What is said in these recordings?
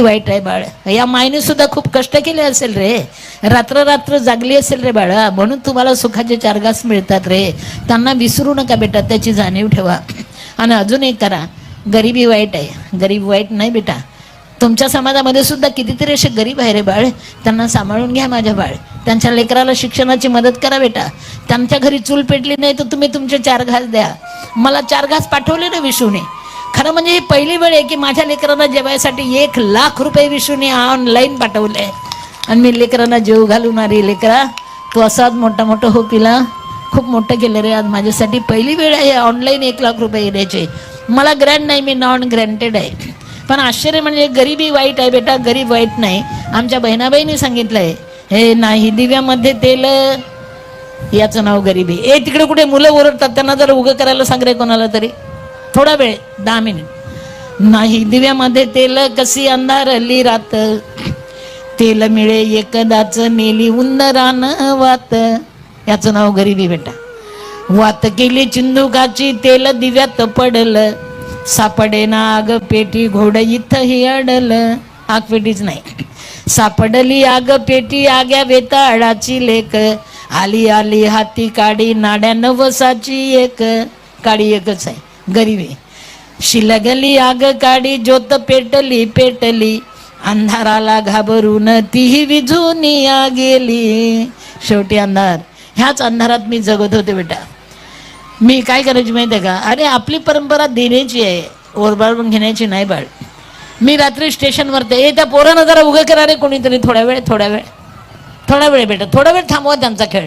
वाईट आहे बाळ. या मायने सुद्धा खूप कष्ट केले असेल रे. रात्र रात्र जागली असेल रे बाळा. म्हणून तुम्हाला सुखाचे चार घास मिळतात रे. त्यांना विसरू नका बेटा त्याची जाणीव ठेवा. आणि अजून एक करा. गरिबी वाईट आहे. गरीब वाईट नाही बेटा. तुमच्या समाजामध्ये सुद्धा कितीतरी असे गरीब आहे रे बाळ. त्यांना सांभाळून घ्या माझ्या बाळ. त्यांच्या लेकराला शिक्षणाची मदत करा बेटा. त्यांच्या घरी चूल पेटली नाही तर तुम्ही तुमचे चार घास द्या. मला चार घास पाठवले ना विषूने खरं म्हणजे ही पहिली वेळ आहे की माझ्या लेकरांना जेवायसाठी एक लाख रुपये विशूने ऑनलाईन पाठवले. आणि मी लेकरांना जेव घालून लेकरा तू असाच मोठा मोठा हो पिला. खूप मोठं केलं रे आज माझ्यासाठी. पहिली वेळ आहे ऑनलाईन एक लाख रुपये येण्याचे. मला ग्रँड नाही मी नॉन ग्रँटेड आहे. पण आश्चर्य म्हणजे गरिबी वाईट आहे बेटा. गरीब वाईट नाही. आमच्या बहिणाबाईंनी आहे हे नाही दिव्यामध्ये तेल. याचं नाव गरिबी. ए तिकडे कुठे मुलं ओरडतात त्यांना जर उगं करायला सांग रे कोणाला तरी. थोडा वेळ दहा मिनिट. नाही दिव्यामध्ये तेल कशी अंधारली रात. तेल मिळे एकदाच नेली उंदरान वात. याचं नाव गरिबी बेटा. वात केली चिंदुकाची तेल दिव्यात पडलं. सापडे ना आग पेटी घोड इथंही अडल. आग पेटीच नाही. सापडली आग पेटी आग्या वेताळाची लेक. आली आली हाती काडी नाड्या नवसाची एक. काडी एकच आहे. गरिबी शिलगली आग काडी ज्योत पेटली पेटली अंधाराला घाबरून तीही विझून या गेली शेवटी अंधार ह्याच अंधारात मी जगत होते बेटा मी काय करायची माहिती आहे का अरे आपली परंपरा देण्याची आहे ओरबाळून घेण्याची नाही बाळ मी रात्री स्टेशनवर ते ए त्या पोरानं जरा उभं करा रे कोणीतरी थोड्या वेळ थोड्या वेळ थोडा वेळ बेटा थोडा वेळ थांबवा त्यांचा खेळ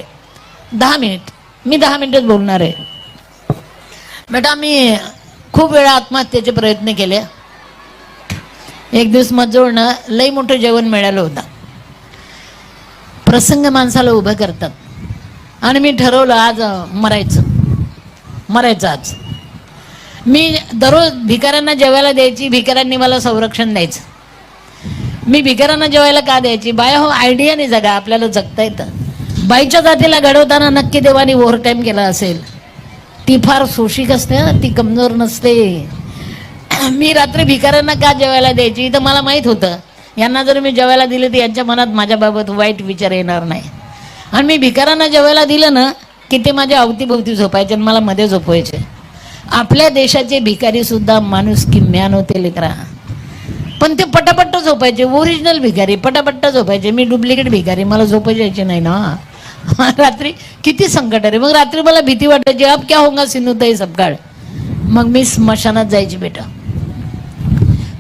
दहा मिनिट मी दहा मिनिटच बोलणार आहे बेटा मी खूप वेळा आत्महत्येचे प्रयत्न केले. एक दिवस मजूरनं लई मोठं जेवण मिळालं होतं. प्रसंग माणसाला उभं करतात. आणि मी ठरवलं आज मरायचं. मरायचं आज. मी दररोज भिकाऱ्यांना जेवायला द्यायची भिकाऱ्यांनी मला संरक्षण द्यायचं. मी भिकाऱ्यांना जेवायला का द्यायची? बाया हो आयडियाने जगा आपल्याला जगता येतं. बाईच्या जातीला घडवताना नक्की देवानी ओव्हर टाईम केला असेल. ती फार सोशिक असते ना ती कमजोर नसते. मी रात्री भिकाऱ्यांना का जेवायला द्यायची? तर मला माहीत होतं. यांना जर मी जेवायला दिलं तर यांच्या मनात माझ्याबाबत वाईट विचार येणार नाही. आणि मी भिकाऱ्यांना जेवायला दिलं ना की ते माझ्या अवतीभोवती झोपायचे आणि मला मध्ये झोपवायचे. आपल्या देशाचे भिकारी सुद्धा माणूस की म्यान होते लेकरा. पण ते पटापट्ट झोपायचे ओरिजिनल भिकारी पटापट्ट झोपायचे. मी डुप्लिकेट भिकारी मला झोपायचे नाही ना. रात्री किती संकट अरे मग रात्री मला भीती वाटायची अब क्या होगा सिनूताई सपकाळ मग मी स्मशानात जायची बेटा.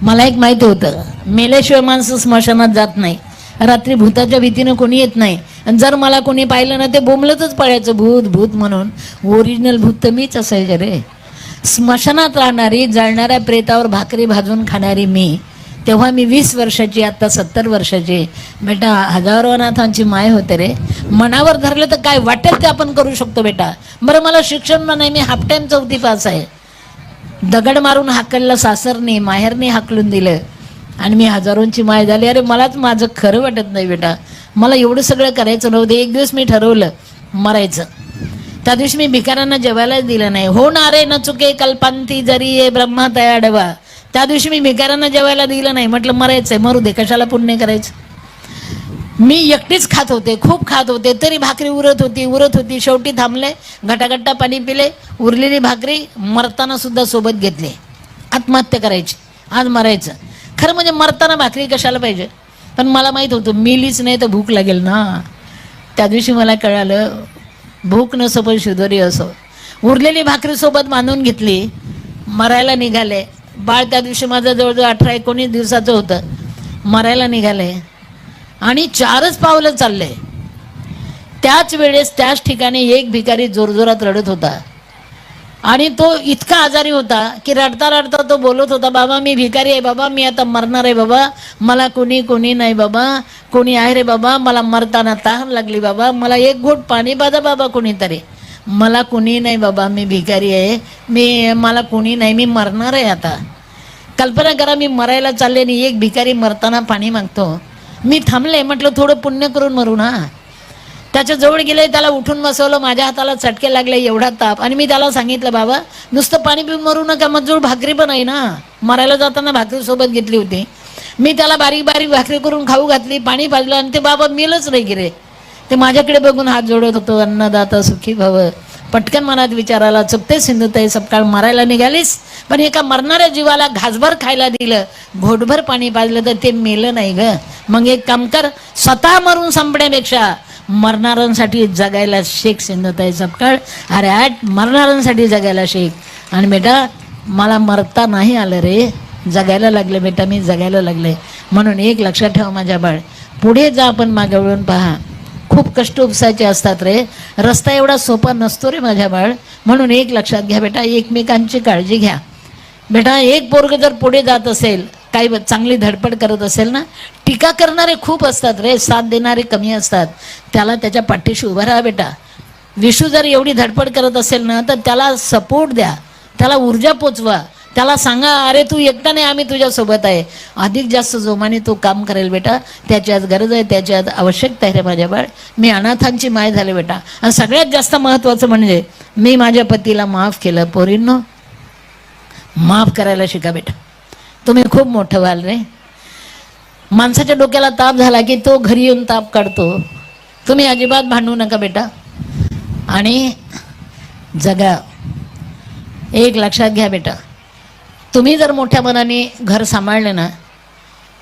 मला एक माहिती होतं मेल्याशिवाय माणसं स्मशानात जात नाही. रात्री भूताच्या भीतीनं कोणी येत नाही. आणि जर मला कोणी पाहिलं ना ते बोंबलतच पळायचं भूत भूत म्हणून. ओरिजिनल भूत तर मीच असायचे रे. स्मशानात राहणारी जळणाऱ्या प्रेतावर भाकरी भाजून खाणारी मी तेव्हा मी वीस वर्षाची आता सत्तर वर्षाची. बेटा हजारो अनाथांची माय होते रे. मनावर धरलं तर काय वाटेल ते आपण करू शकतो बेटा. बरं मला शिक्षण नाही मी हाफ टाईम चौथी पास आहे. दगड मारून हाकललं सासरने माहेरने हाकलून दिलं. आणि मी हजारोंची माय झाली. अरे मलाच माझं खरं वाटत नाही बेटा. मला एवढं सगळं करायचं नव्हतं. एक दिवस मी ठरवलं मरायचं. त्या दिवशी मी भिकाऱ्यांना जेवायलाच दिलं नाही. होणारे न चुके कल्पांती जरी ये ब्रह्मा तयाडवा. त्या दिवशी मी भिकाऱ्यांना जेवायला दिलं नाही. म्हटलं मरायचंय मरू दे कशाला पुण्य करायचं? मी एकटीच खात होते खूप खात होते तरी भाकरी उरत होती उरत होती. शेवटी थांबले घटाघट्टा पाणी पिले उरलेली भाकरी मरताना सुद्धा सोबत घेतली. आत्महत्या करायची. आज मरायचं. खरं म्हणजे मरताना भाकरी कशाला पाहिजे? पण मला माहीत होतं मिलीच नाही तर भूक लागेल ना. त्या दिवशी मला कळालं भूक नसो पण शिदोरी असो. उरलेली भाकरी सोबत बांधून घेतली मरायला निघाले. बाळ त्या दिवशी माझं जवळजवळ अठरा एकोणीस दिवसाचं होतं. मरायला निघालंय आणि चारच पावलं चालले. त्याच वेळेस त्याच ठिकाणी एक भिकारी जोरजोरात रडत होता. आणि तो इतका आजारी होता की रडता रडता तो बोलत होता बाबा मी भिकारी आहे बाबा मी आता मरणार आहे बाबा. मला कोणी कोणी नाही बाबा. कोणी आहे रे बाबा? मला मरताना तहान लागली बाबा. मला एक घोट पाणी बाजा बाबा कोणीतरी. मला कुणी नाही बाबा मी भिकारी आहे. मी मला कोणी नाही मी मरणार आहे आता. कल्पना करा मी मरायला चालले आणि एक भिकारी मरताना पाणी मागतो. मी थांबले म्हटलं थोडं पुण्य करून मरू ना. त्याच्याजवळ गेले त्याला उठून बसवलं माझ्या हाताला चटके लागले एवढा ताप. आणि मी त्याला सांगितलं बाबा नुसतं पाणी पिऊन मरू नका मजूर भाकरी पण आहे ना. मरायला जाताना भाकरी सोबत घेतली होती. मी त्याला बारीक बारीक भाकरी करून खाऊ घातली पाणी पाजलं आणि ते बाबा मेलच नाही गिरे. ते माझ्याकडे बघून हात जोडत होतो अन्नदाता सुखी भव. पटकन मनात विचाराला चुकते सिंधुताई सपकाळ मारायला निघालीस? पण एका मरणाऱ्या जीवाला घासभर खायला दिलं. घोटभर पाणी पाजलं तर ते मेलं नाही ग. मग एक काम कर स्वतः मरून संपण्यापेक्षा मरणाऱ्यांसाठी जगायला शेख सिंधुताई सपकाळ. अरे आठ मरणाऱ्यांसाठी जगायला शेख आणि बेटा मला मरता नाही आलं रे. जगायला लागले बेटा मी जगायला लागले. म्हणून एक लक्षात ठेवा माझ्या बाळ. पुढे जा आपण मागे वळून पहा. खूप कष्ट उपसायचे असतात रे. रस्ता एवढा सोपा नसतो रे माझ्या बाळ. म्हणून एक लक्षात घ्या बेटा एकमेकांची काळजी घ्या. बेटा एक पोरग जर पुढे जात असेल काही ब- चांगली धडपड करत असेल ना टीका करणारे खूप असतात रे साथ देणारे कमी असतात. त्याला त्याच्या पाठीशी उभं राहा बेटा. विशू जर एवढी धडपड करत असेल ना तर त्याला सपोर्ट द्या. त्याला ऊर्जा पोचवा. त्याला सांगा अरे तू एकटा नाही आम्ही तुझ्यासोबत आहे. अधिक जास्त जोमाने तू काम करेल बेटा. त्याची आज गरज आहे त्याची आज आवश्यकता आहे रे माझ्या बाळ. मी अनाथांची माय झाले बेटा. आणि सगळ्यात जास्त महत्त्वाचं म्हणजे मी माझ्या पतीला माफ केलं. पोरींनो माफ करायला शिका बेटा. तुम्ही खूप मोठं व्हाल रे. माणसाच्या डोक्याला ताप झाला की तो घरी येऊन ताप काढतो. तुम्ही अजिबात भांडू नका बेटा. आणि जगा. एक लक्षात घ्या बेटा. तुम्ही जर मोठ्या मनाने घर सांभाळलं ना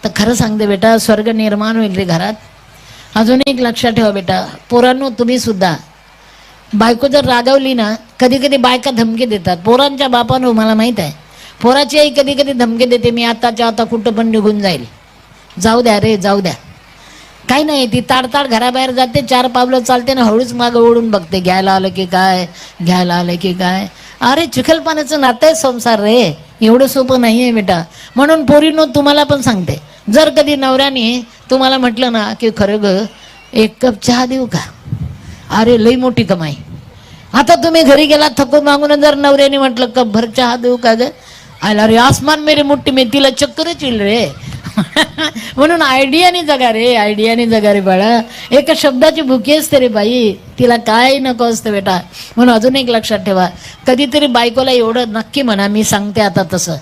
तर खरं सांगते बेटा स्वर्ग निर्माण होईल रे घरात. अजून एक लक्षात ठेवा बेटा पोरांनो तुम्ही सुद्धा. बायको जर रागावली ना कधी कधी बायका धमकी देतात. पोरांच्या बापानं मला माहीत आहे. पोराची आई कधी कधी धमकी देते मी आताच्या आता कुठं पण निघून जाईल. जाऊ द्या रे जाऊ द्या. काही नाही ती ताडताड घराबाहेर जाते चार पावलं चालते ना हळूच मागं ओढून बघते घ्यायला आलं की काय? घ्यायला आलं की काय? अरे चिखलपाण्याचं नातं आहे संसार रे. एवढं सोपं नाही आहे बेटा. म्हणून पोरीनो तुम्हाला पण सांगते. जर कधी नवऱ्याने तुम्हाला म्हटलं ना की खरं ग एक कप चहा देऊ का? अरे लई मोठी कमाई. आता तुम्ही घरी गेला थकून मागून जर नवऱ्याने म्हटलं कप भर चहा देऊ का ग? आला रे आसमान मेरे मोठी मेथीला तिला चक्करच येईल रे. म्हणून आयडियाने जगा रे आयडियाने जगा रे बाळा. एका शब्दाची भुकी असते रे बाई. तिला काय नको असतं बेटा. म्हणून अजून एक लक्षात ठेवा. कधीतरी बायकोला एवढं नक्की म्हणा मी सांगते आता तसं.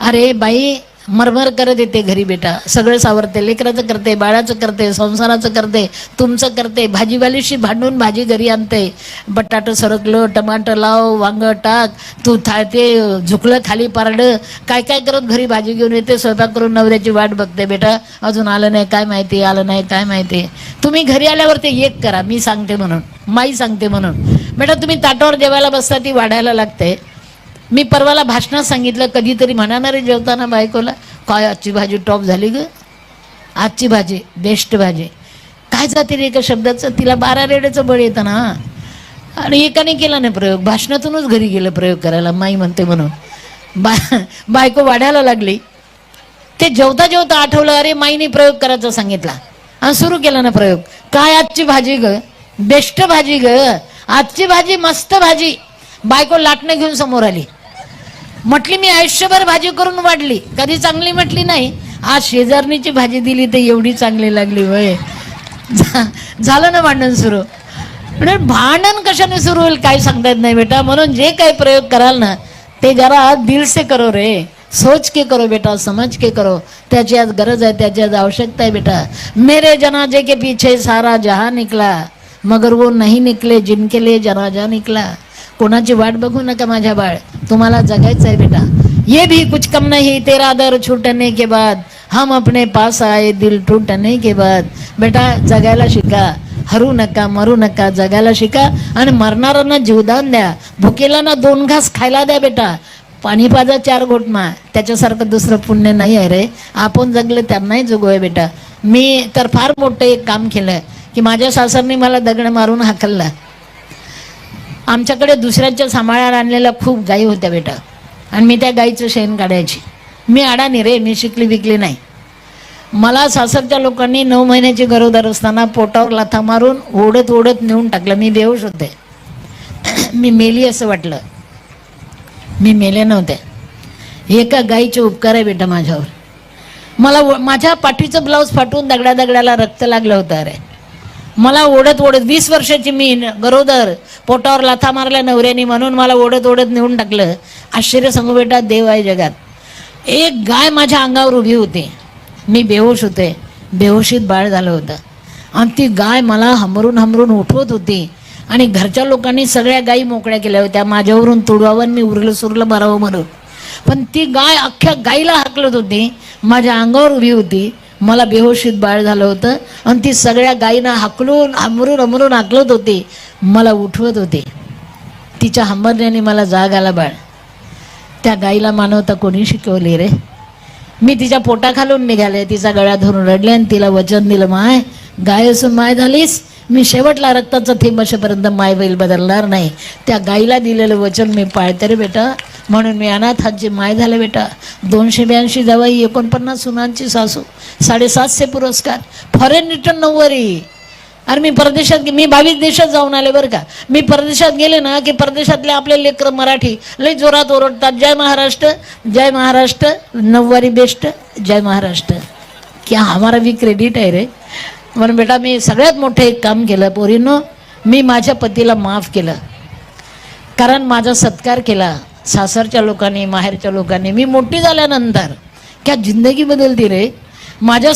अरे बाई मरमर करत येते घरी बेटा. सगळं सावरते लेकराचं करते बाळाचं करते संसाराचं करते तुमचं करते. भाजीवालीशी भांडून भाजी घरी आणते. बटाटं सरकलं टमाटर लाव वांगं टाक तू था ते झुकलं खाली पारडं. काय काय करत घरी भाजी घेऊन येते स्वयंपाक करून नवऱ्याची वाट बघते बेटा. अजून आलं नाही काय माहिती आलं नाही काय माहिती. तुम्ही घरी आल्यावर ते एक करा मी सांगते म्हणून माई सांगते म्हणून. बेटा तुम्ही ताटावर जेवायला बसता ती वाढायला लागते. मी परवाला भाषणात सांगितलं कधीतरी म्हणणारे जेवताना बायकोला काय आजची भाजी टॉप झाली ग? आजची भाजी बेस्ट भाजी. काय जाते रे एका शब्दाचं? तिला बारा रेड्याचं बळ येतं ना. आणि एकाने केला नाही प्रयोग. भाषणातूनच घरी गेलं प्रयोग करायला माई म्हणते म्हणून. बा बायको वाढायला लागली. ते जेवता जेवता आठवलं अरे माईने प्रयोग करायचा सांगितला. आणि सुरू केला ना प्रयोग. काय आजची भाजी ग? बेस्ट भाजी ग. आजची भाजी मस्त भाजी. बायको लाटणं घेऊन समोर आली. म्हटली मी आयुष्यभर भाजी करून वाढली. कधी चांगली म्हटली नाही. आज शेजारणीची भाजी दिली तर एवढी चांगली लागली वय झा- झालं ना भांडण सुरू? म्हणजे भांडण कशाने सुरू होईल काही सांगता येत नाही बेटा. म्हणून जे काही प्रयोग कराल ना ते जरा दिल से करो रे. सोच के करो बेटा समज के करो. त्याची आज गरज आहे त्याची आज आवश्यकता आहे बेटा. मेरे जनाजे के पीछे सारा जहा निकला मगर वो नहीं निकले जिनके लिए जनाजा निकला. कोणाची वाट बघू नका माझ्या बाळ. तुम्हाला जगायचं आहे बेटा. ये भी कुछ कम नहीं तेरा दर छूटने के बाद. हम अपने पास आए दिल टूटने के बाद. बेटा जगायला शिका. हरू नका मरू नका जगायला शिका. आणि मरणाऱ्यांना जीवदान द्या. भुकेला ना दोन घास खायला द्या बेटा. पाणी पाजा चार घोटमा त्याच्यासारखं दुसरं पुण्य नाही आहे रे. आपण जगले त्यांनाही जगूया बेटा. मी तर फार मोठं एक काम केलं की माझ्या सासरने मला दगड मारून हाकलला. आमच्याकडे दुसऱ्यांच्या सांभाळायला आणलेल्या खूप गायी होत्या बेटा. आणि मी त्या गाईचं शेण काढायची. मी अडाणी रे मी शिकली विकली नाही. मला सासरच्या लोकांनी नऊ महिन्याची गरोदर असताना पोटावर लाथा मारून ओढत ओढत नेऊन टाकलं. मी बेहोश होते. मी मेली असं वाटलं. मी मेले नव्हते एका गाईचे उपकार आहे बेटा माझ्यावर. मला माझ्या पाठीचं ब्लाऊज फाटून दगडा दगडाला रक्त लागलं होतं अरे. मला ओढत ओढत वीस वर्षाची मी न- गरोदर पोटावर लाथा मारल्या नवऱ्याने म्हणून मला ओढत ओढत नेऊन टाकलं. आश्चर्य सांगू बेटा देव आहे जगात. एक गाय माझ्या अंगावर उभी होती. मी बेहोश होते. बेहोशीत बाळ झालं होतं. आणि ती गाय मला हमरून हमरून उठवत होती. आणि घरच्या लोकांनी सगळ्या गायी मोकळ्या केल्या होत्या. माझ्यावरून तुडवावं मी उरलं सुरलं मरावं म्हणून. पण ती गाय अख्ख्या गाईला हाकलत होती. माझ्या अंगावर उभी होती. मला बेहोशीत बाळ झालं होतं. आणि ती सगळ्या गायीना हाकलून अमरून अमरून हाकलत होती. मला उठवत होती. तिच्या हंबरण्याने मला जाग आला बाळ. त्या गाईला मानवता कोणी शिकवली रे? मी तिच्या पोटाखालून निघाले. तिचा गळा धरून रडले आणि तिला वचन दिलं माय गाय असून माय झालीस? मी शेवटला रक्ताचं थेंब असेपर्यंत माय बैल बदलणार नाही. त्या गाईला दिलेलं वचन मी पाळते रे बेटा. म्हणून मी अनाथांची माय झाले बेटा. दोनशे ब्याऐंशी दवाई एकोणपन्नास सुनांची सासू. साडेसातशे पुरस्कार. फॉरेन रिटर्न नऊवारी. अरे मी परदेशात गे- मी बावीस देशात जाऊन आले बरं का. मी परदेशात गेले ना की परदेशातले आपले लेकर मराठी लई जोरात ओरडतात. जय महाराष्ट्र जय महाराष्ट्र नऊवारी बेस्ट जय महाराष्ट्र. क्या हमारा भी क्रेडिट आहे रे. म्हणून बेटा मी सगळ्यात मोठं एक काम केलं पोरीनं मी माझ्या पतीला माफ केलं. कारण माझा सत्कार केला सासरच्या लोकांनी माहेरच्या लोकांनी. मी मोठी झाल्यानंतर क्या जिंदगी बदलती रे? माझ्या